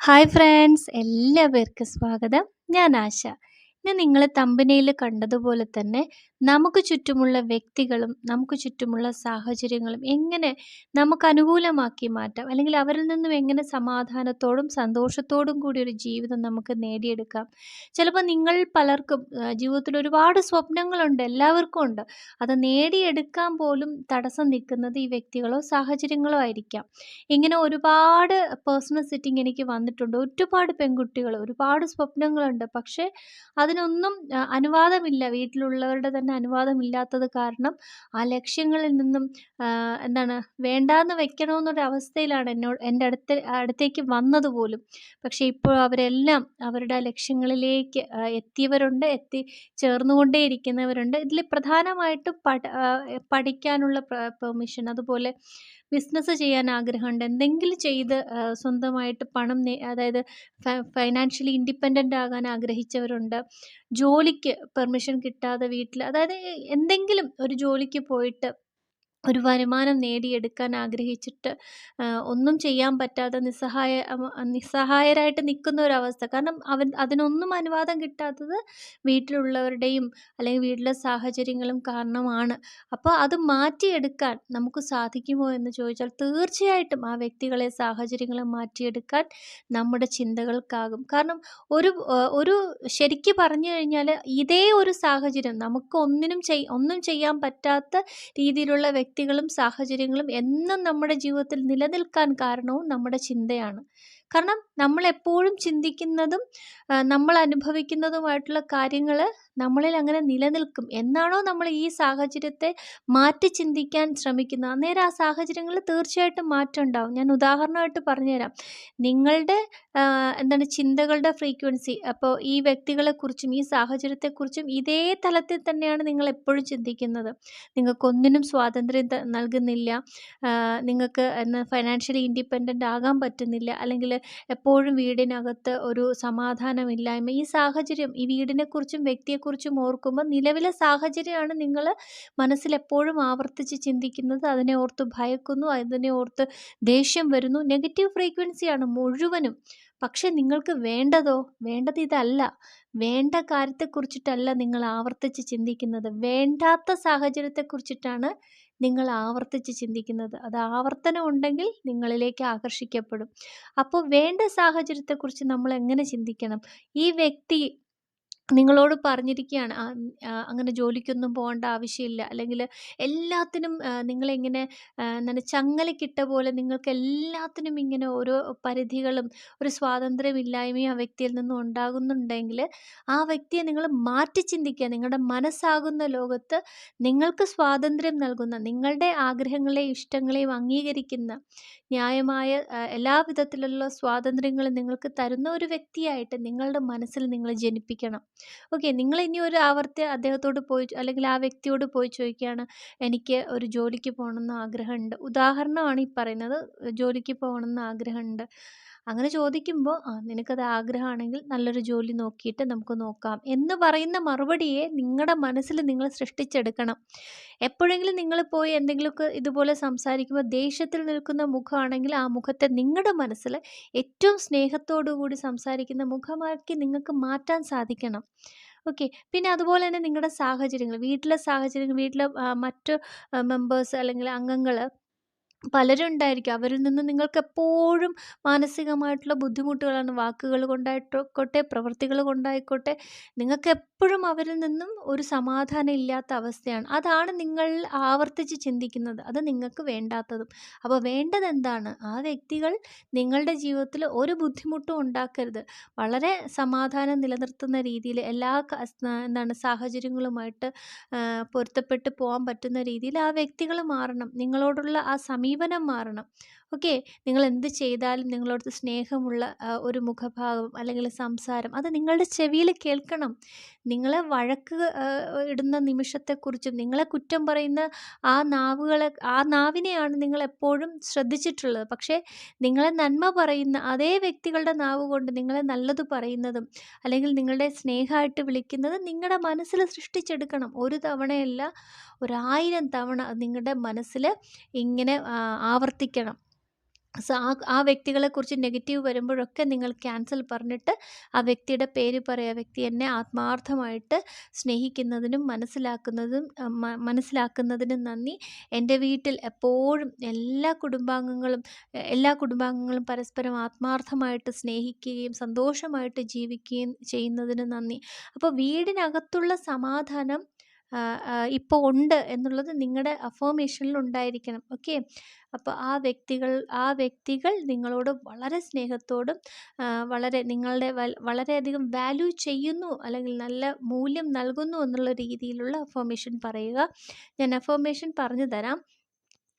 Hi friends എല്ലാവർക്കും സ്വാഗതം. ഞാൻ ആശ. ഇന്ന് നിങ്ങൾ തമ്പനയിൽ കണ്ടതുപോലെ തന്നെ നമുക്ക് ചുറ്റുമുള്ള വ്യക്തികളും നമുക്ക് ചുറ്റുമുള്ള സാഹചര്യങ്ങളും എങ്ങനെ നമുക്ക് അനുകൂലമാക്കി മാറ്റാം? അല്ലെങ്കിൽ അവരിൽ നിന്നും എങ്ങനെ സമാധാനത്തോടും സന്തോഷത്തോടും കൂടി ഒരു ജീവിതം നമുക്ക് നേടിയെടുക്കാം? ചിലപ്പോൾ നിങ്ങൾ പലർക്കും ജീവിതത്തിൽ ഒരുപാട് സ്വപ്നങ്ങളുണ്ട് എല്ലാവർക്കും ഉണ്ട്. അത് നേടിയെടുക്കാൻ പോലും തടസ്സം നിൽക്കുന്നത് ഈ വ്യക്തികളോ സാഹചര്യങ്ങളോ ആയിരിക്കാം. ഇങ്ങനെ ഒരുപാട് പേഴ്സണൽ സിറ്റിംഗ് എനിക്ക് വന്നിട്ടുണ്ട്. ഒരുപാട് പെൺകുട്ടികൾ ഒരുപാട് സ്വപ്നങ്ങളുണ്ട്. പക്ഷേ അതിനൊന്നും അനുവാദമില്ല. വീട്ടിലുള്ളവരുടെ തന്നെ അനുവാദമില്ലാത്തത് കാരണം ആ ലക്ഷ്യങ്ങളിൽ നിന്നും എന്താണ് വേണ്ടാന്ന് വെക്കണമെന്നൊരു അവസ്ഥയിലാണ് എന്നോട് എന്റെ അടുത്ത് അടുത്തേക്ക് വന്നത് പോലും. പക്ഷേ ഇപ്പോൾ അവരെല്ലാം അവരുടെ ലക്ഷ്യങ്ങളിലേക്ക് എത്തിയവരുണ്ട് എത്തി ചേർന്നുകൊണ്ടേയിരിക്കുന്നവരുണ്ട് ഇതിൽ പ്രധാനമായിട്ടും പഠ പഠിക്കാനുള്ള പെർമിഷൻ അതുപോലെ ബിസിനസ് ചെയ്യാൻ ആഗ്രഹമുണ്ട്. എന്തെങ്കിലും ചെയ്ത് സ്വന്തമായിട്ട് പണം അതായത് ഫൈനാൻഷ്യലി ഇൻഡിപെൻഡന്റ് ആകാൻ ആഗ്രഹിച്ചവരുണ്ട്. ജോലിക്ക് പെർമിഷൻ കിട്ടാതെ വീട്ടിൽ അതായത് എന്തെങ്കിലും ഒരു ജോലിക്ക് പോയിട്ട് ഒരു വരുമാനം നേടിയെടുക്കാൻ ആഗ്രഹിച്ചിട്ട് ഒന്നും ചെയ്യാൻ പറ്റാതെ നിസ്സഹായ നിസ്സഹായരായിട്ട് നിൽക്കുന്ന ഒരവസ്ഥ കാരണം അവൻ അതിനൊന്നും അനുവാദം കിട്ടാത്തത് വീട്ടിലുള്ളവരുടെയും അല്ലെങ്കിൽ വീട്ടിലെ സാഹചര്യങ്ങളും കാരണമാണ്. അപ്പോൾ അത് മാറ്റിയെടുക്കാൻ നമുക്ക് സാധിക്കുമോ എന്ന് ചോദിച്ചാൽ തീർച്ചയായിട്ടും ആ വ്യക്തികളെ സാഹചര്യങ്ങളെ മാറ്റിയെടുക്കാൻ നമ്മുടെ ചിന്തകൾക്കാകും. കാരണം ഒരു ഒരു ശരിക്ക് പറഞ്ഞു കഴിഞ്ഞാൽ ഇതേ ഒരു സാഹചര്യം നമുക്ക് ഒന്നിനും ഒന്നും ചെയ്യാൻ പറ്റാത്ത രീതിയിലുള്ള വ്യക്തികളും സാഹചര്യങ്ങളും എന്നും നമ്മുടെ ജീവിതത്തിൽ നിലനിൽക്കാൻ കാരണവും നമ്മുടെ ചിന്തയാണ്. കാരണം നമ്മൾ എപ്പോഴും ചിന്തിക്കുന്നതും നമ്മൾ അനുഭവിക്കുന്നതുമായിട്ടുള്ള കാര്യങ്ങൾ നമ്മളിൽ അങ്ങനെ നിലനിൽക്കും. എന്നാണോ നമ്മൾ ഈ സാഹചര്യത്തെ മാറ്റി ചിന്തിക്കാൻ ശ്രമിക്കുന്നത്. അന്നേരം ആ സാഹചര്യങ്ങളിൽ തീർച്ചയായിട്ടും മാറ്റം ഉണ്ടാവും. ഞാൻ ഉദാഹരണമായിട്ട് പറഞ്ഞുതരാം. നിങ്ങളുടെ എന്താണ് ചിന്തകളുടെ ഫ്രീക്വൻസി അപ്പോൾ ഈ വ്യക്തികളെക്കുറിച്ചും ഈ സാഹചര്യത്തെക്കുറിച്ചും ഇതേ തലത്തിൽ തന്നെയാണ് നിങ്ങൾ എപ്പോഴും ചിന്തിക്കുന്നത്. നിങ്ങൾക്കൊന്നിനും സ്വാതന്ത്ര്യം നൽകുന്നില്ല. നിങ്ങൾക്ക് ഫൈനാൻഷ്യലി ഇൻഡിപെൻഡന്റ് ആകാൻ പറ്റുന്നില്ല. അല്ലെങ്കിൽ എപ്പോഴും വീടിനകത്ത് ഒരു സമാധാനമില്ലായ്മ. ഈ സാഹചര്യം ഈ വീടിനെക്കുറിച്ചും വ്യക്തിയെക്കുറിച്ചും ഓർക്കുമ്പോൾ നിലവിലെ സാഹചര്യമാണ് നിങ്ങൾ മനസ്സിൽ എപ്പോഴും ആവർത്തിച്ച് ചിന്തിക്കുന്നത്. അതിനെ ഓർത്ത് ഭയക്കുന്നു അതിനെ ഓർത്ത് ദേഷ്യം വരുന്നു. നെഗറ്റീവ് ഫ്രീക്വൻസിയാണ് മുഴുവനും. പക്ഷെ നിങ്ങൾക്ക് വേണ്ടതോ? വേണ്ടത് ഇതല്ല. വേണ്ട കാര്യത്തെക്കുറിച്ചിട്ടല്ല നിങ്ങൾ ആവർത്തിച്ച് ചിന്തിക്കുന്നത്. വേണ്ടാത്ത സാഹചര്യത്തെക്കുറിച്ചിട്ടാണ് നിങ്ങൾ ആവർത്തിച്ച് ചിന്തിക്കുന്നത്. അത് ആവർത്തനം ഉണ്ടെങ്കിൽ നിങ്ങളിലേക്ക് ആകർഷിക്കപ്പെടും. അപ്പോൾ വേണ്ട സാഹചര്യത്തെക്കുറിച്ച് നമ്മൾ എങ്ങനെ ചിന്തിക്കണം? ഈ വ്യക്തി നിങ്ങളോട് പറഞ്ഞിരിക്കുകയാണ് അങ്ങനെ ജോലിക്കൊന്നും പോകേണ്ട ആവശ്യമില്ല. അല്ലെങ്കിൽ എല്ലാത്തിനും നിങ്ങളിങ്ങനെ എന്താണ് ചങ്ങലക്കിട്ട പോലെ നിങ്ങൾക്ക് എല്ലാത്തിനും ഇങ്ങനെ ഓരോ പരിധികളും ഒരു സ്വാതന്ത്ര്യമില്ലായ്മയും ആ വ്യക്തിയിൽ നിന്നും ഉണ്ടാകുന്നുണ്ടെങ്കിൽ ആ വ്യക്തിയെ നിങ്ങൾ മാറ്റി ചിന്തിക്കുക. നിങ്ങളുടെ മനസ്സാകുന്ന ലോകത്ത് നിങ്ങൾക്ക് സ്വാതന്ത്ര്യം നൽകുന്ന നിങ്ങളുടെ ആഗ്രഹങ്ങളെയും ഇഷ്ടങ്ങളെയും അംഗീകരിക്കുന്ന ന്യായമായ എല്ലാ വിധത്തിലുള്ള സ്വാതന്ത്ര്യങ്ങളും നിങ്ങൾക്ക് തരുന്ന ഒരു വ്യക്തിയായിട്ട് നിങ്ങളുടെ മനസ്സിൽ നിങ്ങൾ ജനിപ്പിക്കണം. ഓക്കെ നിങ്ങൾ ഇനി ഒരു ആവർത്തി അദ്ദേഹത്തോട് പോയി അല്ലെങ്കിൽ ആ വ്യക്തിയോട് പോയി ചോദിക്കുകയാണ് എനിക്ക് ഒരു ജോലിക്ക് പോകണമെന്ന് ആഗ്രഹമുണ്ട്. ഉദാഹരണമാണ് ഈ പറയുന്നത് ജോലിക്ക് പോകണമെന്ന് ആഗ്രഹമുണ്ട്. അങ്ങനെ ചോദിക്കുമ്പോൾ ആ നിനക്കത് ആഗ്രഹമാണെങ്കിൽ നല്ലൊരു ജോലി നോക്കിയിട്ട് നമുക്ക് നോക്കാം. എന്ന് പറയുന്ന മറുപടിയെ നിങ്ങളുടെ മനസ്സിൽ നിങ്ങൾ സൃഷ്ടിച്ചെടുക്കണം. എപ്പോഴെങ്കിലും നിങ്ങൾ പോയി എന്തെങ്കിലുമൊക്കെ ഇതുപോലെ സംസാരിക്കുമ്പോൾ ദേഷ്യത്തിൽ നിൽക്കുന്ന മുഖമാണെങ്കിൽ ആ മുഖത്തെ നിങ്ങളുടെ മനസ്സിൽ ഏറ്റവും സ്നേഹത്തോടു കൂടി സംസാരിക്കുന്ന മുഖമാക്കി നിങ്ങൾക്ക് മാറ്റാൻ സാധിക്കണം. ഓക്കെ? പിന്നെ അതുപോലെ തന്നെ നിങ്ങളുടെ സാഹചര്യങ്ങൾ വീട്ടിലെ സാഹചര്യങ്ങൾ വീട്ടിലെ മറ്റ് മെമ്പേഴ്സ് അല്ലെങ്കിൽ അംഗങ്ങൾ പലരും ഉണ്ടായിരിക്കും. അവരിൽ നിന്ന് നിങ്ങൾക്ക് എപ്പോഴും മാനസികമായിട്ടുള്ള ബുദ്ധിമുട്ടുകളാണ്. വാക്കുകൾ കൊണ്ടായിക്കോട്ടെ പ്രവൃത്തികൾ കൊണ്ടായിക്കോട്ടെ നിങ്ങൾക്ക് എപ്പോഴും അവരിൽ നിന്നും ഒരു സമാധാനം ഇല്ലാത്ത അവസ്ഥയാണ്. അതാണ് നിങ്ങൾ ആവർത്തിച്ച് ചിന്തിക്കുന്നത്. അത് നിങ്ങൾക്ക് വേണ്ടാത്തതും. അപ്പോൾ വേണ്ടത് എന്താണ്? ആ വ്യക്തികൾ നിങ്ങളുടെ ജീവിതത്തിൽ ഒരു ബുദ്ധിമുട്ടും ഉണ്ടാക്കരുത്. വളരെ സമാധാനം നിലനിർത്തുന്ന രീതിയിൽ എല്ലാ എന്താണ് സാഹചര്യങ്ങളുമായിട്ട് പൊരുത്തപ്പെട്ട് പോകാൻ പറ്റുന്ന രീതിയിൽ ആ വ്യക്തികൾ മാറണം. നിങ്ങളോടുള്ള ആ സമീപനം മാറണം. ഓക്കെ നിങ്ങൾ എന്ത് ചെയ്താലും നിങ്ങളോടത്ത് സ്നേഹമുള്ള ഒരു മുഖഭാവം അല്ലെങ്കിൽ സംസാരം അത് നിങ്ങളുടെ ചെവിയിൽ കേൾക്കണം. നിങ്ങളെ വഴക്ക് ഇടുന്ന നിമിഷത്തെക്കുറിച്ചും നിങ്ങളെ കുറ്റം പറയുന്ന ആ നാവുകളെ ആ നാവിനെയാണ് നിങ്ങൾ എപ്പോഴും ശ്രദ്ധിച്ചിട്ടുള്ളത്. പക്ഷേ നിങ്ങളെ നന്മ പറയുന്ന അതേ വ്യക്തികളുടെ നാവ് കൊണ്ട് നിങ്ങളെ നല്ലത് പറയുന്നതും അല്ലെങ്കിൽ നിങ്ങളുടെ സ്നേഹമായിട്ട് വിളിക്കുന്നത് നിങ്ങളുടെ മനസ്സിൽ സൃഷ്ടിച്ചെടുക്കണം. ഒരു തവണയല്ല ഒരായിരം തവണ നിങ്ങളുടെ മനസ്സിൽ ഇങ്ങനെ ആവർത്തിക്കണം. സോ ആ ആ വ്യക്തികളെക്കുറിച്ച് നെഗറ്റീവ് വരുമ്പോഴൊക്കെ നിങ്ങൾ ക്യാൻസൽ പറഞ്ഞിട്ട് ആ വ്യക്തിയുടെ പേര് പറയുക വ്യക്തി എന്നെ ആത്മാർത്ഥമായിട്ട് സ്നേഹിക്കുന്നതിനും മനസ്സിലാക്കുന്നതും മനസ്സിലാക്കുന്നതിനും നന്ദി. എന്റെ വീട്ടിൽ എപ്പോഴും എല്ലാ കുടുംബാംഗങ്ങളും എല്ലാ കുടുംബാംഗങ്ങളും പരസ്പരം ആത്മാർത്ഥമായിട്ട് സ്നേഹിക്കുകയും സന്തോഷമായിട്ട് ജീവിക്കുകയും ചെയ്യുന്നതിന് നന്ദി. അപ്പോൾ വീടിനകത്തുള്ള സമാധാനം ഇപ്പോൾ ഉണ്ട് എന്നുള്ളത് നിങ്ങളുടെ അഫോമേഷനിൽ ഉണ്ടായിരിക്കണം. ഓക്കെ? അപ്പോൾ ആ വ്യക്തികൾ ആ വ്യക്തികൾ നിങ്ങളോട് വളരെ സ്നേഹത്തോടും വളരെ നിങ്ങളുടെ വളരെയധികം വാല്യൂ ചെയ്യുന്നു അല്ലെങ്കിൽ നല്ല മൂല്യം നൽകുന്നു എന്നുള്ള രീതിയിലുള്ള അഫോമേഷൻ പറയുക. ഞാൻ അഫോമേഷൻ പറഞ്ഞു തരാം.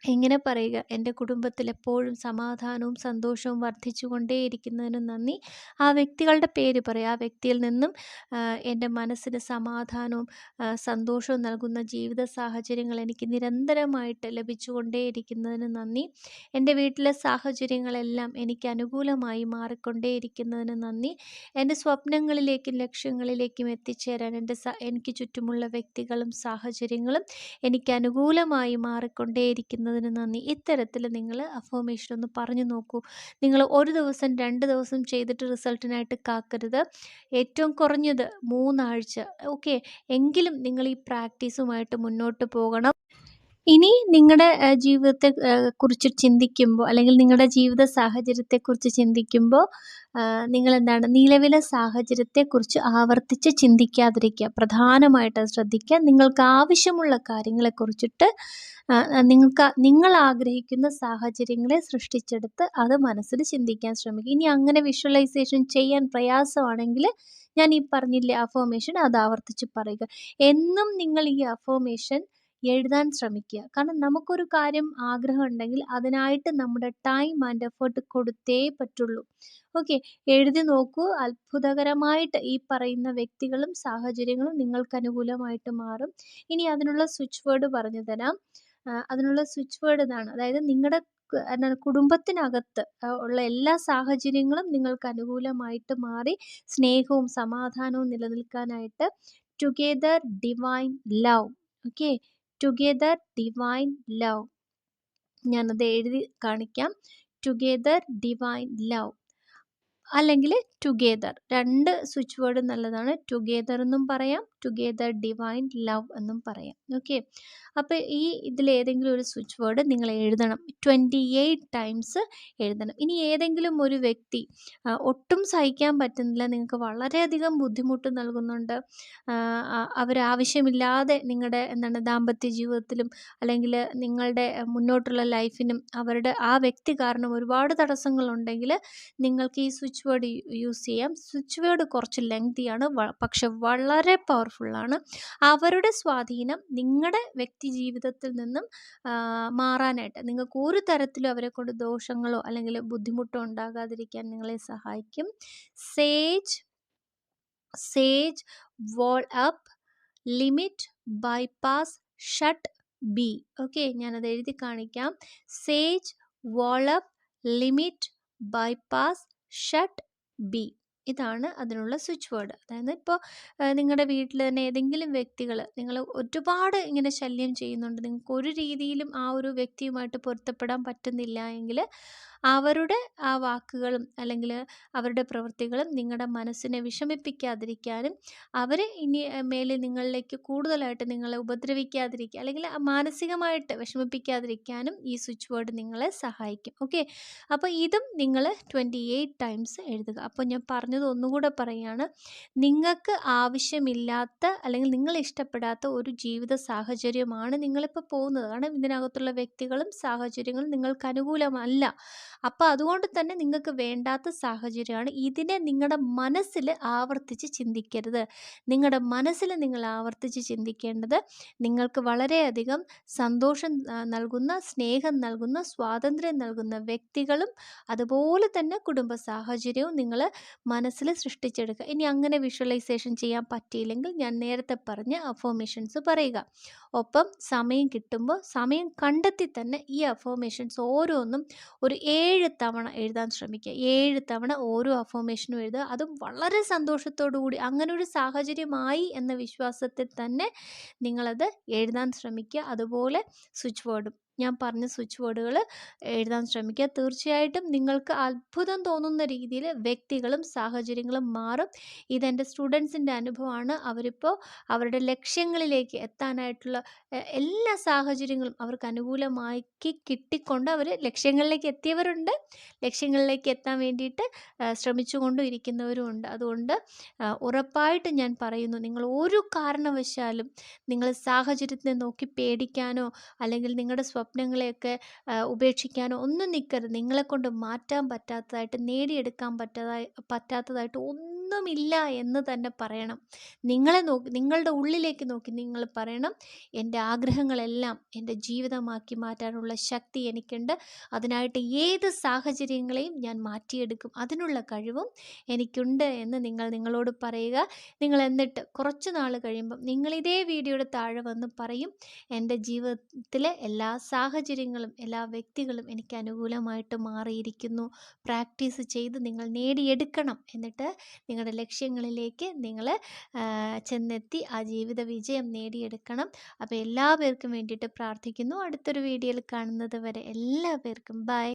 എങ്ങനെ പറയുക എന്റെ കുടുംബത്തിൽ എപ്പോഴും സമാധാനവും സന്തോഷവും വർദ്ധിച്ചുകൊണ്ടേയിരിക്കുന്നതിന് നന്ദി. ആ വ്യക്തികളുടെ പേര് പറയുക ആ വ്യക്തിയിൽ നിന്നും എന്റെ മനസ്സിന് സമാധാനവും സന്തോഷവും നൽകുന്ന ജീവിത സാഹചര്യങ്ങൾ എനിക്ക് നിരന്തരമായിട്ട് ലഭിച്ചുകൊണ്ടേയിരിക്കുന്നതിന് നന്ദി. എന്റെ വീട്ടിലെ സാഹചര്യങ്ങളെല്ലാം എനിക്ക് അനുകൂലമായി മാറിക്കൊണ്ടേയിരിക്കുന്നതിന് നന്ദി. എന്റെ സ്വപ്നങ്ങളിലേക്കും ലക്ഷ്യങ്ങളിലേക്കും എത്തിച്ചേരാൻ എന്റെ എനിക്ക് ചുറ്റുമുള്ള വ്യക്തികളും സാഹചര്യങ്ങളും എനിക്ക് അനുകൂലമായി മാറിക്കൊണ്ടേയിരിക്കുന്നതിന് നന്ദി. ഇത്തരത്തിൽ നിങ്ങൾ അഫോമേഷൻ ഒന്ന് പറഞ്ഞു നോക്കൂ. നിങ്ങൾ ഒരു ദിവസം രണ്ട് ദിവസം ചെയ്തിട്ട് റിസൾട്ടിനായിട്ട് കാക്കരുത്. ഏറ്റവും കുറഞ്ഞത് മൂന്നാഴ്ച. ഓക്കെ എങ്കിലും നിങ്ങൾ ഈ പ്രാക്ടീസുമായിട്ട് മുന്നോട്ട് പോകണം. ഇനി നിങ്ങളുടെ ജീവിതത്തെ കുറിച്ച് ചിന്തിക്കുമ്പോൾ അല്ലെങ്കിൽ നിങ്ങളുടെ ജീവിത സാഹചര്യത്തെക്കുറിച്ച് ചിന്തിക്കുമ്പോൾ നിങ്ങൾ എന്താണ് നിലവിലെ സാഹചര്യത്തെക്കുറിച്ച് ആവർത്തിച്ച് ചിന്തിക്കാതിരിക്കുക. പ്രധാനമായിട്ട് ശ്രദ്ധിക്കുക. നിങ്ങൾക്ക് ആവശ്യമുള്ള കാര്യങ്ങളെക്കുറിച്ചിട്ട് നിങ്ങൾക്ക് നിങ്ങൾ ആഗ്രഹിക്കുന്ന സാഹചര്യങ്ങളെ സൃഷ്ടിച്ചെടുത്ത് അത് മനസ്സിൽ ചിന്തിക്കാൻ ശ്രമിക്കുക. ഇനി അങ്ങനെ വിഷ്വലൈസേഷൻ ചെയ്യാൻ പ്രയാസമാണെങ്കിൽ ഞാൻ ഈ പറഞ്ഞില്ലേ അഫോമേഷൻ അത് ആവർത്തിച്ച് പറയുക. എന്നും നിങ്ങൾ ഈ അഫോമേഷൻ എഴുതാൻ ശ്രമിക്കുക. കാരണം നമുക്കൊരു കാര്യം ആഗ്രഹം ഉണ്ടെങ്കിൽ അതിനായിട്ട് നമ്മുടെ ടൈം ആൻഡ് എഫേർട്ട് കൊടുത്തേ പറ്റുള്ളൂ. ഓക്കെ എഴുതി നോക്കൂ. അത്ഭുതകരമായിട്ട് ഈ പറയുന്ന വ്യക്തികളും സാഹചര്യങ്ങളും നിങ്ങൾക്ക് അനുകൂലമായിട്ട് മാറും. ഇനി അതിനുള്ള സ്വിച്ച് വേർഡ് പറഞ്ഞു തരാം. അതിനുള്ള സ്വിച്ച് വേർഡ് ഇതാണ്. അതായത് നിങ്ങളുടെ എന്താണ് കുടുംബത്തിനകത്ത് ഉള്ള എല്ലാ സാഹചര്യങ്ങളും നിങ്ങൾക്ക് അനുകൂലമായിട്ട് മാറി സ്നേഹവും സമാധാനവും നിലനിൽക്കാനായിട്ട് together divine love okay together divine love ഞാനത് എഴുതി കാണിക്കാം. ടുഗെദർ ഡിവൈൻ ലവ് അല്ലെങ്കിൽ ടുഗെദർ രണ്ട് സ്വിച്ച് വേർഡ് നല്ലതാണ്. ടുഗെദർ എന്നും പറയാം. ടുഗെദർ ഡിവൈൻ ലവ് എന്നും പറയാം. ഓക്കെ അപ്പോൾ ഈ ഇതിലേതെങ്കിലും ഒരു സ്വിച്ച് വേർഡ് നിങ്ങൾ എഴുതണം. ട്വന്റി എയ്റ്റ് ടൈംസ് എഴുതണം. ഇനി ഏതെങ്കിലും ഒരു വ്യക്തി ഒട്ടും സഹിക്കാൻ പറ്റുന്നില്ല നിങ്ങൾക്ക് വളരെയധികം ബുദ്ധിമുട്ട് നൽകുന്നുണ്ട് അവരാവശ്യമില്ലാതെ നിങ്ങളുടെ എന്താണ് ദാമ്പത്യ ജീവിതത്തിലും അല്ലെങ്കിൽ നിങ്ങളുടെ മുന്നോട്ടുള്ള ലൈഫിനും അവരുടെ ആ വ്യക്തി കാരണം ഒരുപാട് തടസ്സങ്ങളുണ്ടെങ്കിൽ നിങ്ങൾക്ക് ഈ സ്വിച്ച് വേർഡ് യൂസ് ചെയ്യാം. സ്വിച്ച് വേർഡ് കുറച്ച് ലെങ്തിയാണ് പക്ഷെ വളരെ പവർഫുള്ളാണ് അവരുടെ സ്വാധീനം നിങ്ങളുടെ വ്യക്തി ജീവിതത്തിൽ നിന്നും മാറാനായിട്ട് നിങ്ങൾക്ക് ഒരു തരത്തിലും അവരെ കൊണ്ട് ദോഷങ്ങളോ അല്ലെങ്കിൽ ബുദ്ധിമുട്ടോ ഉണ്ടാകാതിരിക്കാൻ നിങ്ങളെ സഹായിക്കും. Sage sage wall up limit bypass shut B okay ഞാനത് എഴുതി കാണിക്കാം. Sage wall up limit bypass shut B ഇതാണ് അതിനുള്ള സ്വിച്ച് വേർഡ് അതായത് ഇപ്പോൾ നിങ്ങളുടെ വീട്ടിൽ തന്നെ ഏതെങ്കിലും വ്യക്തികൾ നിങ്ങൾ ഒരുപാട് ഇങ്ങനെ ശല്യം ചെയ്യുന്നുണ്ട്. നിങ്ങൾക്ക് ഒരു രീതിയിലും ആ ഒരു വ്യക്തിയുമായിട്ട് പൊരുത്തപ്പെടാൻ പറ്റുന്നില്ല എങ്കിൽ അവരുടെ ആ വാക്കുകളും അല്ലെങ്കിൽ അവരുടെ പ്രവൃത്തികളും നിങ്ങളുടെ മനസ്സിനെ വിഷമിപ്പിക്കാതിരിക്കാനും അവർ ഇനി മേലെ നിങ്ങളിലേക്ക് കൂടുതലായിട്ട് നിങ്ങളെ ഉപദ്രവിക്കാതിരിക്കുക അല്ലെങ്കിൽ മാനസികമായിട്ട് വിഷമിപ്പിക്കാതിരിക്കാനും ഈ സ്വിച്ച് വേർഡ് നിങ്ങളെ സഹായിക്കും. ഓക്കെ? അപ്പോൾ ഇതും നിങ്ങൾ ട്വന്റി എയ്റ്റ് ടൈംസ് എഴുതുക. അപ്പോൾ ഞാൻ പറഞ്ഞത് ഒന്നുകൂടെ പറയുകയാണ് നിങ്ങൾക്ക് ആവശ്യമില്ലാത്ത അല്ലെങ്കിൽ നിങ്ങൾ ഇഷ്ടപ്പെടാത്ത ഒരു ജീവിത സാഹചര്യമാണ് നിങ്ങളിപ്പോൾ പോകുന്നത്. കാരണം ഇതിനകത്തുള്ള വ്യക്തികളും സാഹചര്യങ്ങളും നിങ്ങൾക്ക് അനുകൂലമല്ല. അപ്പോൾ അതുകൊണ്ട് തന്നെ നിങ്ങൾക്ക് വേണ്ടാത്ത സാഹചര്യമാണ്. ഇതിനെ നിങ്ങളുടെ മനസ്സിൽ ആവർത്തിച്ച് ചിന്തിക്കരുത്. നിങ്ങളുടെ മനസ്സിൽ നിങ്ങൾ ആവർത്തിച്ച് ചിന്തിക്കേണ്ടത് നിങ്ങൾക്ക് വളരെയധികം സന്തോഷം നൽകുന്ന സ്നേഹം നൽകുന്ന സ്വാതന്ത്ര്യം നൽകുന്ന വ്യക്തികളും അതുപോലെ തന്നെ കുടുംബ സാഹചര്യവും നിങ്ങൾ മനസ്സിൽ സൃഷ്ടിച്ചെടുക്കുക ഇനി അങ്ങനെ വിഷ്വലൈസേഷൻ ചെയ്യാൻ പറ്റിയില്ലെങ്കിൽ ഞാൻ നേരത്തെ പറഞ്ഞ അഫോമേഷൻസ് പറയുക. ഒപ്പം സമയം കിട്ടുമ്പോൾ സമയം കണ്ടെത്തി തന്നെ ഈ അഫോമേഷൻസ് ഓരോന്നും ഒരു ഏഴ് തവണ എഴുതാൻ ശ്രമിക്കുക. ഏഴ് തവണ ഓരോ അഫോമേഷനും എഴുതുക. അതും വളരെ സന്തോഷത്തോടു കൂടി. അങ്ങനെ ഒരു സാഹചര്യമായി എന്ന വിശ്വാസത്തിൽ തന്നെ നിങ്ങളത് എഴുതാൻ ശ്രമിക്കുക. അതുപോലെ സ്വിച്ച് വേർഡും ഞാൻ പറഞ്ഞ സ്വിച്ച് ബോർഡുകൾ എഴുതാൻ ശ്രമിക്കുക. തീർച്ചയായിട്ടും നിങ്ങൾക്ക് അത്ഭുതം തോന്നുന്ന രീതിയിൽ വ്യക്തികളും സാഹചര്യങ്ങളും മാറും. ഇതെന്റെ സ്റ്റുഡൻസിന്റെ അനുഭവമാണ്. അവരിപ്പോൾ അവരുടെ ലക്ഷ്യങ്ങളിലേക്ക് എത്താനായിട്ടുള്ള എല്ലാ സാഹചര്യങ്ങളും അവർക്ക് അനുകൂലമാക്കി കിട്ടിക്കൊണ്ട് അവർ ലക്ഷ്യങ്ങളിലേക്ക് എത്തിയവരുണ്ട്. ലക്ഷ്യങ്ങളിലേക്ക് എത്താൻ വേണ്ടിയിട്ട് ശ്രമിച്ചുകൊണ്ടും ഇരിക്കുന്നവരുമുണ്ട്. അതുകൊണ്ട് ഉറപ്പായിട്ടും ഞാൻ പറയുന്നു നിങ്ങൾ ഒരു കാരണവശാലും നിങ്ങൾ സാഹചര്യത്തിനെ നോക്കി പേടിക്കാനോ അല്ലെങ്കിൽ നിങ്ങളുടെ സ്വപ്നങ്ങളെയൊക്കെ ഉപേക്ഷിക്കാനോ ഒന്നും നിൽക്കരുത് നിങ്ങളെ കൊണ്ട് മാറ്റാൻ പറ്റാത്തതായിട്ട് നേടിയെടുക്കാൻ പറ്റാതായി പറ്റാത്തതായിട്ട് ഒന്നുമില്ല എന്ന് തന്നെ പറയണം. നിങ്ങളെ നോക്കി നിങ്ങളുടെ ഉള്ളിലേക്ക് നോക്കി നിങ്ങൾ പറയണം എന്റെ ആഗ്രഹങ്ങളെല്ലാം എന്റെ ജീവിതമാക്കി മാറ്റാനുള്ള ശക്തി എനിക്കുണ്ട്. അതിനായിട്ട് ഏത് സാഹചര്യങ്ങളെയും ഞാൻ മാറ്റിയെടുക്കും. അതിനുള്ള കഴിവും എനിക്കുണ്ട് എന്ന് നിങ്ങൾ നിങ്ങളോട് പറയുക. നിങ്ങൾ എന്നിട്ട് കുറച്ച് നാൾ കഴിയുമ്പം നിങ്ങൾ ഇതേ വീഡിയോയുടെ താഴെ വന്ന് പറയും എന്റെ ജീവിതത്തിലെ എല്ലാ സാഹചര്യങ്ങളും എല്ലാ വ്യക്തികളും എനിക്ക് അനുകൂലമായിട്ട് മാറിയിരിക്കുന്നു. പ്രാക്ടീസ് ചെയ്ത് നിങ്ങൾ നേടിയെടുക്കണം എന്നിട്ട് നിങ്ങളുടെ ലക്ഷ്യങ്ങളിലേക്ക് നിങ്ങൾ ചെന്നെത്തി ആ ജീവിത വിജയം നേടിയെടുക്കണം. അപ്പോൾ എല്ലാവർക്കും വേണ്ടിയിട്ട് പ്രാർത്ഥിക്കുന്നു. അടുത്തൊരു വീഡിയോയിൽ കാണുന്നത് വരെ എല്ലാവർക്കും ബൈ.